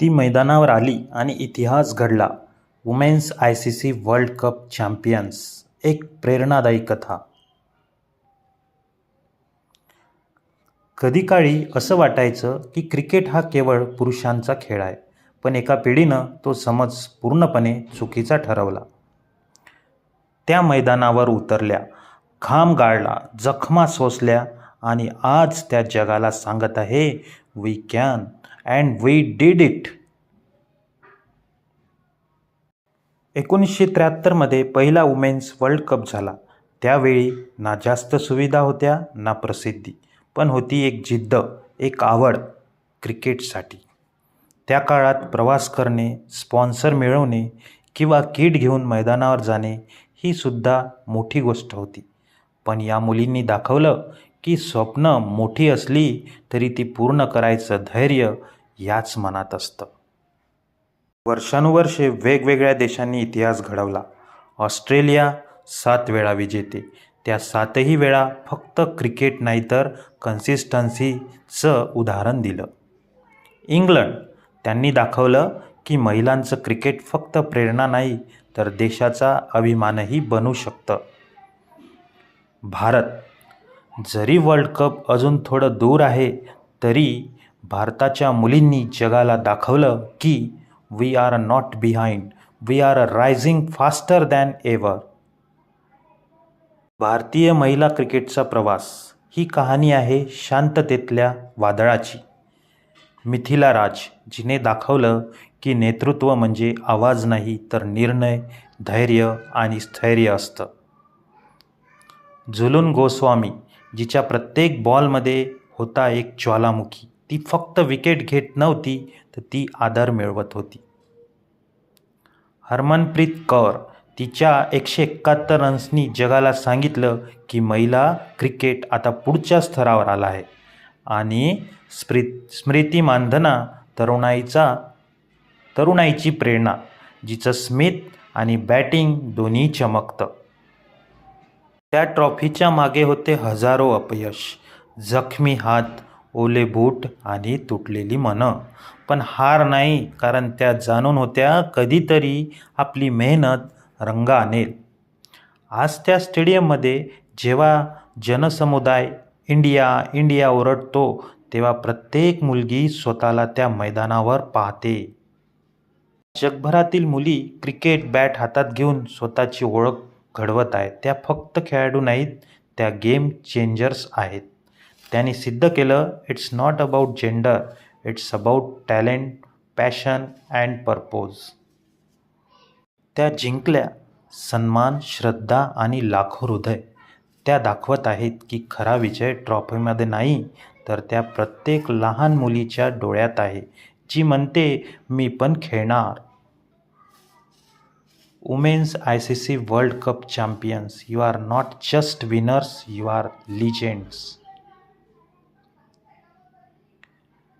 ती मैदानावर आली आणि इतिहास घडला. Women's I C C world cup champions एक प्रेरणादायी कथा. कधी काळी असं वाटायचं की क्रिकेट हा केवळ पुरुषांचा खेळ आहे पण एका पिढीनं तो समज पूर्णपणे चुकीचा ठरवला. त्या मैदानावर उतरल्या घाम गाळला जखमा सोसल्या आणि आज त्या जगाला सांगत आहे we can and we did it एकोणीसशे त्र्याहत्तरमध्ये पहिला वुमेन्स वर्ल्ड कप झाला. त्यावेळी ना जास्त सुविधा होत्या ना प्रसिद्धी. पण होती एक जिद्द एक आवड क्रिकेटसाठी. त्या काळात प्रवास करणे स्पॉन्सर मिळवणे किंवा किट घेऊन मैदानावर जाणे ही सुद्धा मोठी गोष्ट होती. पण या मुलींनी दाखवलं की स्वप्न मोठी असली तरी ती पूर्ण करायचं धैर्य याच मनात असतं. वर्षानुवर्षे वेगवेगळ्या देशांनी इतिहास घडवला. ऑस्ट्रेलिया सात वेळा विजेते. त्या सातही वेळा फक्त क्रिकेट नाही तर कन्सिस्टन्सीचं उदाहरण दिलं. इंग्लंड त्यांनी दाखवलं की महिलांचं क्रिकेट फक्त प्रेरणा नाही तर देशाचा अभिमानही बनू शकतं. भारत जरी वर्ल्ड कप अजून थोडं दूर आहे तरी भारताच्या मुलींनी जगाला दाखवलं की we are not behind we are rising faster than ever भारतीय महिला क्रिकेटचा प्रवास ही कहाणी आहे शांततेतल्या वादळाची. मिथिला राज जिने दाखवलं की नेतृत्व म्हणजे आवाज नाही तर निर्णय धैर्य आणि स्थैर्य असतं. झुलून गोस्वामी जिच्या प्रत्येक बॉलमध्ये होता एक ज्वालामुखी. ती फक्त विकेट घेत नव्हती तर ती आदर मिळवत होती. हरमनप्रीत कौर तिच्या एकशे एकाहत्तर रन्सनी जगाला सांगितलं की महिला क्रिकेट आता पुढच्या स्तरावर आला आहे. आणि स्मृ स्मृती मानधना तरुणाईचा तरुणाईची प्रेरणा जिचं स्मित आणि बॅटिंग दोन्ही चमकतं. त्या ट्रॉफीच्या मागे होते हजारो अपयश जखमी हात ओले बूट आणि तुटलेली मनं. पण हार नाही कारण त्या जाणून होत्या कधीतरी आपली मेहनत रंग आणेल आज त्या स्टेडियममध्ये जेव्हा जनसमुदाय इंडिया इंडिया ओरडतो तेव्हा प्रत्येक मुलगी स्वतःला त्या मैदानावर पाहते. जगभरातील मुली क्रिकेट बॅट हातात घेऊन स्वतःची ओळख घडवत आहेत. त्या फक्त खेळाडू नाहीत त्या गेम चेंजर्स आहेत. त्यांनी सिद्ध केलं it's not about gender it's about talent passion and purpose त्या जिंकल्या सन्मान श्रद्धा आणि लाखो हृदय. त्या दाखवत आहेत की खरा विजय ट्रॉफीमध्ये नाही तर त्या प्रत्येक लहान मुलीच्या डोळ्यात आहे जी म्हणते मी पण खेळणार. Women's I C C world cup champions you are not just winners you are legends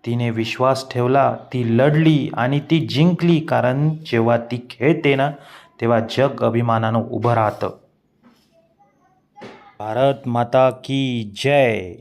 तिने विश्वास ठेवला ती लढली आणि ती जिंकली. कारण जेव्हा ती खेळते ना तेव्हा जग अभिमानानं उभं राहतं. भारत माता की जय!